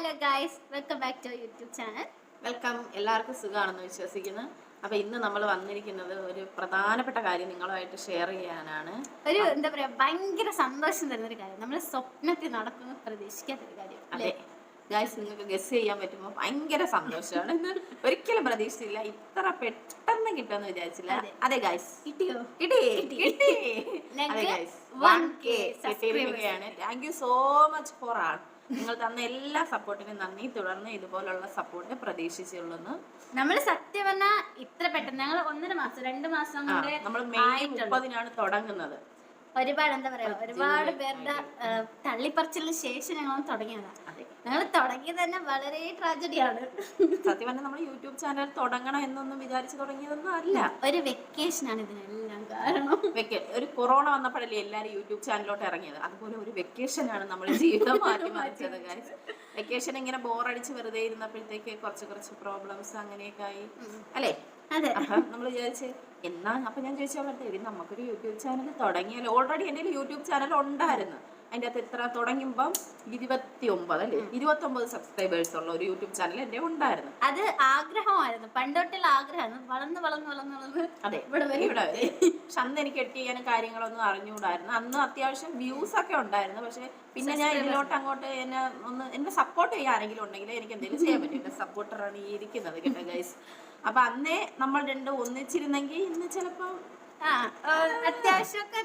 Hello guys welcome back to YouTube channel. Welcome. എല്ലാവർക്കും സുഖമാണെന്ന് വിശ്വസിക്കുന്നു. അപ്പൊ ഇന്ന് നമ്മൾ വന്നിരിക്കുന്നത് ഒരു പ്രധാനപ്പെട്ട കാര്യം നിങ്ങളുമായിട്ട് ഷെയർ ചെയ്യാനാണ്. ഒരു എന്താ പറയാ ഭയങ്കര സന്തോഷം തരുന്ന ഒരു കാര്യം. നമ്മൾ സ്വപ്നത്തിൽ നടക്കുന്ന പ്രതീക്ഷിക്കാത്ത ഒരു കാര്യം അതെ. ഗായ്സ് നിങ്ങൾക്ക് ഗസ് ചെയ്യാൻ പറ്റുമ്പോൾ ഭയങ്കര സന്തോഷമാണ്. ഒരിക്കലും പ്രതീക്ഷിച്ചില്ല. ഇത്ര പെട്ടെന്ന് കിട്ടുമെന്ന് വിചാരിച്ചില്ല. അതെ. ഗായ്സ് കിട്ടിയോ കിട്ടി. കിട്ടി. അതെ 1K കിട്ടിയിരിക്കുകയാണ്. Thank you so much for all നിങ്ങൾ തന്ന എല്ലാ സപ്പോർട്ടിനും നന്ദി. തുടർന്ന് ഇതുപോലുള്ള സപ്പോർട്ട് പ്രതീക്ഷിച്ചുള്ളൂ നമ്മൾ സത്യം പറഞ്ഞാൽ ഇത്ര പെട്ടെന്ന്. ഞങ്ങൾ ഒന്നര മാസം രണ്ട് മാസം കൊണ്ട് നമ്മൾ മെയ്. മുപ്പതിനാണ് തുടങ്ങുന്നത്. ഒരുപാട് എന്താ പറയാ ഒരുപാട് പേരുടെ തള്ളിപ്പറിച്ചതിന് ശേഷം ഞങ്ങൾ തുടങ്ങിയതാണ് ഞങ്ങൾ തുടങ്ങിയത് തന്നെ വളരെ ട്രാജഡിയാണ്. സത്യം പറഞ്ഞാൽ നമ്മൾ യൂട്യൂബ് ചാനൽ തുടങ്ങണം എന്നൊന്നും വിചാരിച്ചു തുടങ്ങിയതൊന്നും അല്ല. ഒരു വെക്കേഷൻ ആണ് ഇതിനെല്ലാം കാരണം. ഒരു കൊറോണ വന്നപ്പോഴല്ലേ എല്ലാരും യൂട്യൂബ് ചാനലിലോട്ട് ഇറങ്ങിയത്. അതുപോലെ ഒരു വെക്കേഷൻ ആണ് നമ്മൾ ജീവിതം മാറ്റി മാറ്റിയത് വെക്കേഷൻ ഇങ്ങനെ ബോറടിച്ച് വെറുതെ ഇരുന്നപ്പോഴത്തേക്ക് കുറച്ച് കുറച്ച് പ്രോബ്ലംസ് അങ്ങനെയൊക്കെ ആയി. അല്ലേ? അതെ. നമ്മൾ വിചാരിച്ച് എന്നാ അപ്പൊ ഞാൻ ചോദിച്ചോളട്ടെ ഇനി നമുക്കൊരു യൂട്യൂബ് ചാനൽ തുടങ്ങിയല്ലോ ഓൾറെഡി എന്റെ യൂട്യൂബ് ചാനൽ ഉണ്ടായിരുന്നു. അതിന്റെ അകത്ത് എത്ര തുടങ്ങുമ്പം? ഇരുപത്തി ഒമ്പത് അല്ലേ? ഇരുപത്തി ഒമ്പത് സബ്സ്ക്രൈബേഴ്സ് ഉള്ള ഒരു യൂട്യൂബ് ചാനൽ എന്റെ ഉണ്ടായിരുന്നു. അത് ആഗ്രഹമായിരുന്നു. പണ്ടോട്ടുള്ള ആഗ്രഹമായിരുന്നു. വളർന്ന് വളർന്ന് വളർന്ന് വളർന്ന് അതെ. ഇവിടെ വരെ. ഇവിടെ വരെ. പക്ഷെ അന്ന് എനിക്ക് എട്ട് ചെയ്യാനും കാര്യങ്ങളൊന്നും അറിഞ്ഞുകൂടായിരുന്നു. അന്ന് അത്യാവശ്യം വ്യൂസ് ഒക്കെ ഉണ്ടായിരുന്നു. പക്ഷെ പിന്നെ ഞാൻ ഇതിലോട്ട് അങ്ങോട്ട് എന്നെ ഒന്ന് എന്നെ സപ്പോർട്ട് ചെയ്യാൻ ആരെങ്കിലും ഉണ്ടെങ്കിൽ എനിക്ക് എന്തെങ്കിലും ചെയ്യാൻ പറ്റും. എന്റെ സപ്പോർട്ടറാണ് ഈ ഇരിക്കുന്നത് കേട്ടോ ഗൈസ് അപ്പൊ അന്നേ നമ്മൾ രണ്ടും ഒന്നിച്ചിരുന്നെങ്കിൽ ഇന്ന് ചിലപ്പോ അത്യാവശ്യമൊക്കെ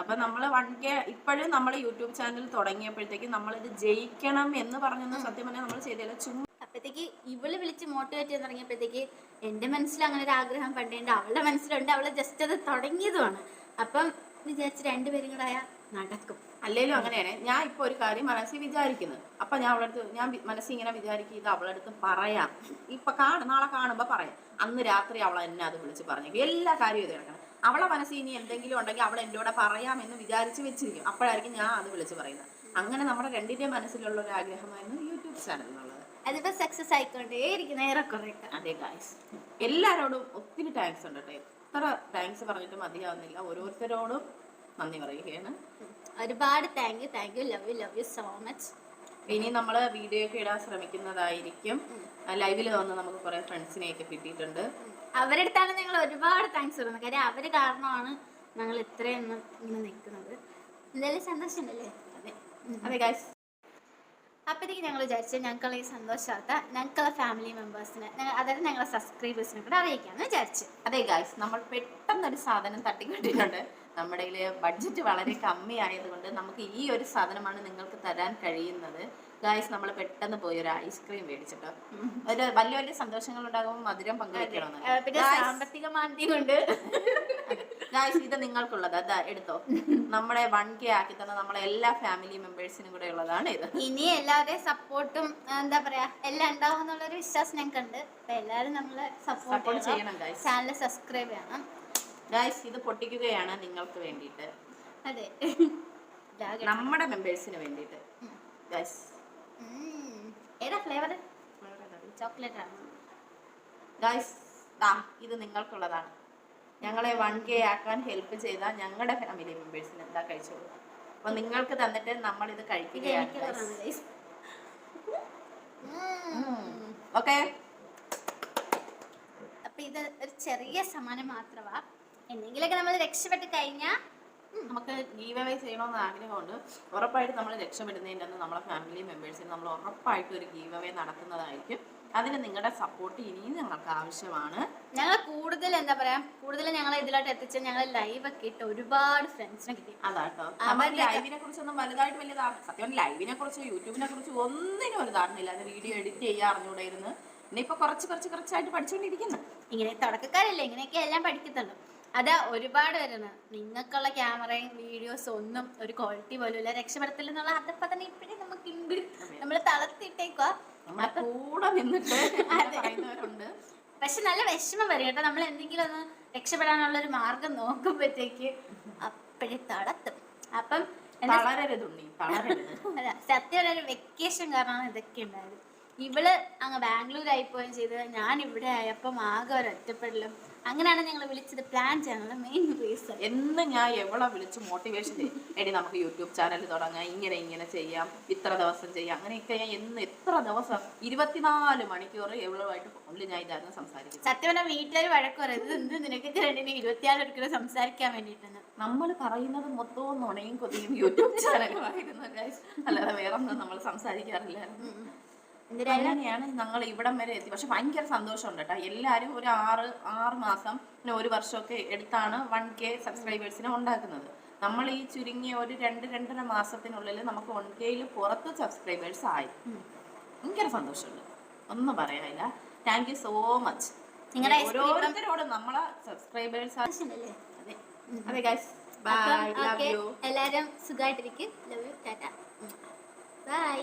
അപ്പൊ നമ്മൾ വൺ കെ ഇപ്പോഴും നമ്മൾ യൂട്യൂബ് ചാനൽ തുടങ്ങിയപ്പോഴത്തേക്ക് നമ്മളിത് ജയിക്കണം എന്ന് പറഞ്ഞൊന്ന് സത്യം പറഞ്ഞാൽ നമ്മൾ ചെയ്തില്ല ചുമ്മാ അപ്പത്തേക്ക് ഇവൾ വിളിച്ച് മോട്ടിവേറ്റ് ചെയ്യാൻ തുടങ്ങിയപ്പോഴത്തേക്ക് എന്റെ മനസ്സിൽ അങ്ങനെ ഒരു ആഗ്രഹം പണ്ടേണ്ട അവളുടെ മനസ്സിലുണ്ട് അവൾ ജസ്റ്റ് അത് തുടങ്ങിയതുമാണ്. അപ്പം വിചാരിച്ച് രണ്ടുപേരും കൂടെ ആയാൽ നടക്കും. അല്ലേലും അങ്ങനെയാണ്. ഞാൻ ഇപ്പൊ ഒരു കാര്യം മനസ്സിൽ വിചാരിക്കുന്നത്. അപ്പൊ ഞാൻ അവളടുത്ത് ഞാൻ മനസ്സിൽ ഇങ്ങനെ വിചാരിക്കും ഇത് അവളടുത്ത് പറയാം. ഇപ്പൊ കാണും നാളെ കാണുമ്പോ പറയാം. അന്ന് രാത്രി അവൾ എന്നെ അത് വിളിച്ച് പറഞ്ഞു എല്ലാ കാര്യവും ഇത് കിടക്കണം. അവളെ മനസ്സിൽ ഇനി എന്തെങ്കിലും ഉണ്ടെങ്കിൽ അവൾ പറയാം പറയാമെന്ന് വിചാരിച്ച് വെച്ചിരിക്കും. അപ്പോഴായിരിക്കും ഞാൻ അത് വിളിച്ച് പറയുന്നത്. അങ്ങനെ നമ്മുടെ രണ്ടിന്റെ മനസ്സിലുള്ള ഒരു ആഗ്രഹമായിരുന്നു യൂട്യൂബ് ചാനൽ എന്നുള്ളത്. അതിപ്പോ സക്സസ് ആയിക്കൊണ്ടേ ഇരിക്കുന്ന ഏറെക്കുറെ അതെ ഗായ്സ് എല്ലാരോടും ഒത്തിരി താങ്ക്സ് ഉണ്ട് കേട്ടോ. എത്ര താങ്ക്സ് പറഞ്ഞിട്ട് മതിയാവുന്നില്ല. ഓരോരുത്തരോടും നന്ദി പറയുകയാണ്. ഒരുപാട് thank you thank you love you love you so much ഇനി നമ്മൾ വീഡിയോ ഒക്കെ ഇടാൻ ശ്രമിക്കുന്നതായിരിക്കും. ലൈവിൽ വന്ന് നമുക്ക് കുറെ ഫ്രണ്ട്സിനെയൊക്കെ കിട്ടിയിട്ടുണ്ട്. അവരുടെ അടുത്താണ് ഞങ്ങൾ ഒരുപാട് താങ്ക്സ് പറയുന്നത്. കാര്യം അവർ കാരണമാണ് ഞങ്ങൾ ഇത്രയൊന്നും ഇങ്ങനെ നിൽക്കുന്നത്. എന്തായാലും സന്തോഷമുണ്ടല്ലേ? അതെ. അതെ ഗൈസ് അപ്പോഴത്തേക്ക് ഞങ്ങൾ വിചാരിച്ചു ഞങ്ങൾ ഈ സന്തോഷവാർത്ത ഞങ്ങളെ ഫാമിലി മെമ്പേഴ്സിന് അതായത് ഞങ്ങളെ സബ്സ്ക്രൈബേഴ്സിനെ കൂടെ അറിയിക്കാമെന്ന് വിചാരിച്ചു. അതെ ഗൈസ് നമ്മൾ പെട്ടെന്ന് ഒരു സാധനം തട്ടിക്കിട്ടിട്ടുണ്ട് നമ്മുടെ ബഡ്ജറ്റ് വളരെ കമ്മി ആയതുകൊണ്ട് നമുക്ക് ഈ ഒരു സാധനമാണ് നിങ്ങൾക്ക് തരാൻ കഴിയുന്നത്. ഗായ്സ് നമ്മൾ പെട്ടെന്ന് പോയി ഒരു ഐസ്ക്രീം മേടിച്ചിട്ടോ. ഒരു വലിയ വലിയ സന്തോഷങ്ങൾ ഉണ്ടാകുമ്പോൾ മധുരം പങ്കുവയ്ക്കണം പങ്കുവെക്കണമെന്ന് പിന്നെ സാമ്പത്തിക കൊണ്ട് ഗായ്സ് ഇത് നിങ്ങൾക്കുള്ളത്. അതാ എടുത്തോ. നമ്മളെ വൺ കെ ആക്കി തന്ന നമ്മളെ എല്ലാ ഫാമിലി മെമ്പേഴ്സിനും കൂടെ ഉള്ളതാണ് ഇത്. ഇനി എല്ലാവരുടെയും സപ്പോർട്ടും എന്താ പറയാ എല്ലാം ഉണ്ടാവും എന്നുള്ളൊരു വിശ്വാസം ഞങ്ങൾക്കുണ്ട്. അപ്പൊ എല്ലാവരും നമ്മളെ സപ്പോർട്ട് ചെയ്യണം. ചാനൽ സബ്സ്ക്രൈബ് ചെയ്യണം. ഗായ്സ് ഇത് പൊട്ടിക്കുകയാണ് നിങ്ങൾക്ക് വേണ്ടിയിട്ട്. അതെ. നമ്മുടെ മെമ്പേഴ്സിന് വേണ്ടിയിട്ട്. ഗായ്സ്. ഏതാ ഫ്ലേവർ ചോക്ലേറ്റ് ആണ് ഗായ്സ് ദാ ഇത് നിങ്ങൾക്കുള്ളതാണ്. ഞങ്ങളെ വൺ കെ ആക്കാൻ ഹെൽപ്പ് ചെയ്ത ഞങ്ങളുടെ ഫാമിലി മെമ്പേഴ്സിന് എന്താ കഴിച്ചോളൂ. അപ്പൊ നിങ്ങൾക്ക് തന്നിട്ട് നമ്മൾ ഇത് കഴിക്കുകയാണ്. ഓക്കെ അപ്പൊ ഇത് ഒരു ചെറിയ സമ്മാനം മാത്രമാ എന്തെങ്കിലുമൊക്കെ നമ്മൾ രക്ഷപ്പെട്ട് കഴിഞ്ഞാൽ നമുക്ക് ഗീവ് അവേ ചെയ്യണമെന്ന് ആഗ്രഹമുണ്ട്. ഉറപ്പായിട്ട് നമ്മൾ രക്ഷപ്പെടുന്നതിന്റെ അന്ന് നമ്മളെ ഫാമിലി മെമ്പേഴ്സിന് നമ്മൾ ഉറപ്പായിട്ട് ഒരു ഗീവ് അവേ നടത്തുന്നതായിരിക്കും. അതിന് നിങ്ങളുടെ സപ്പോർട്ട് ഇനിയും ഞങ്ങൾക്ക് ആവശ്യമാണ്. ഞങ്ങൾ കൂടുതൽ എന്താ പറയാ കൂടുതൽ ഞങ്ങൾ ഇതിലോട്ട് എത്തിച്ച ഞങ്ങൾ ലൈവ് ഒക്കെ ഇട്ട് ഒരുപാട് ഫ്രണ്ട്സിനെ കിട്ടി. അതാട്ടോ. ലൈവിനെ കുറിച്ചൊന്നും വലുതായിട്ട് വലിയ സത്യം ലൈവിനെ കുറിച്ച് യൂട്യൂബിനെ കുറിച്ച് ഒന്നിനും ഒരു ധാരണയില്ല. അത് വീഡിയോ എഡിറ്റ് ചെയ്യാൻ അറിഞ്ഞൂടായിരുന്നു പിന്നെ ഇപ്പൊ കുറച്ച് കുറച്ച് കുറച്ചായിട്ട് പഠിച്ചുകൊണ്ടിരിക്കുന്നു ഇങ്ങനെ തുടക്കക്കാരല്ലേ ഇങ്ങനെയൊക്കെ എല്ലാം പഠിക്കത്തുള്ളൂ. അതാ ഒരുപാട് വരുന്നത് നിങ്ങൾക്കുള്ള ക്യാമറയും വീഡിയോസും ഒന്നും ഒരു ക്വാളിറ്റി പോലും ഇല്ല. രക്ഷപ്പെടുത്തില്ലെന്നുള്ള അതപ്പോ തന്നെ ഇപ്പഴേ നമുക്കുണ്ട്. നമ്മൾ തളർത്തിയിട്ടേക്കുക നമ്മുടെ കൂടെ നിന്നിട്ട് പറയുന്നവരുണ്ട്. പക്ഷെ നല്ല വിഷമം വരും കേട്ടോ. നമ്മൾ എന്തെങ്കിലും ഒന്ന് രക്ഷപ്പെടാനുള്ള ഒരു മാർഗം നോക്കുമ്പോഴത്തേക്ക് അപ്പോഴേ തളർത്തും. അപ്പം സത്യം ഒരു വെക്കേഷൻ കാരണമാണ് ഇതൊക്കെ ഉണ്ടായത്. ഇവൾ അങ്ങ് ബാംഗ്ലൂരായി പോവുകയും ചെയ്ത് ഞാൻ ഇവിടെ ആയപ്പം ആകെ ഒരു ഒറ്റപ്പെടലും അങ്ങനെയാണ് ഞങ്ങൾ വിളിച്ചത്. പ്ലാൻ ചെയ്യാനുള്ള മെയിൻ റീസൺ എന്ന് ഞാൻ എവളെ വിളിച്ച് മോട്ടിവേഷൻ ചെയ്യും? എടി നമുക്ക് യൂട്യൂബ് ചാനൽ തുടങ്ങാം. ഇങ്ങനെ ഇങ്ങനെ ചെയ്യാം. ഇത്ര ദിവസം ചെയ്യാം. അങ്ങനെയൊക്കെ ഞാൻ എന്ന് എത്ര ദിവസം ഇരുപത്തിനാല് മണിക്കൂർ എവളുമായിട്ട് ഫോണിൽ ഞാൻ ഇതായിരുന്നു സംസാരിക്കും സത്യം പറഞ്ഞാൽ വീട്ടിലൊരു വഴക്ക് പറയുന്നത് എന്ത് നിനക്ക് രണ്ടിനും ഇരുപത്തിയാറ് എടുക്കുന്നത് സംസാരിക്കാൻ വേണ്ടിയിട്ടാണ് നമ്മൾ പറയുന്നത് മൊത്തവും നുണയും കൊതിയും യൂട്യൂബ് ചാനലുമായിരുന്നു അല്ലാതെ വേറെ ഒന്നും നമ്മൾ സംസാരിക്കാറില്ലായിരുന്നു അങ്ങനെയാണ് ഞങ്ങൾ ഇവിടം വരെ എത്തി. പക്ഷെ ഭയങ്കര സന്തോഷമുണ്ട് കേട്ടോ. എല്ലാവരും ഒരു ആറ് ആറ് മാസം പിന്നെ ഒരു വർഷമൊക്കെ എടുത്താണ് വൺ കെ സബ്സ്ക്രൈബേഴ്സിനെ ഉണ്ടാക്കുന്നത്. നമ്മൾ ഈ ചുരുങ്ങിയ ഒരു രണ്ട് രണ്ടര മാസത്തിനുള്ളിൽ നമുക്ക് വൺ കെയിൽ പുറത്ത് സബ്സ്ക്രൈബേഴ്സ് ആയി. ഭയങ്കര സന്തോഷമുണ്ട്. ഒന്നും പറയാനില്ല. താങ്ക് യു സോ മച്ച് നിങ്ങളുടെ ഓരോരുത്തരോടും നമ്മളെ സബ്സ്ക്രൈബേഴ്സ് അതെ. അതെ ഗൈസ് ബൈ ലവ് യു എല്ലാവരും സുഖമായിട്ടിരിക്കും. Love you tata bye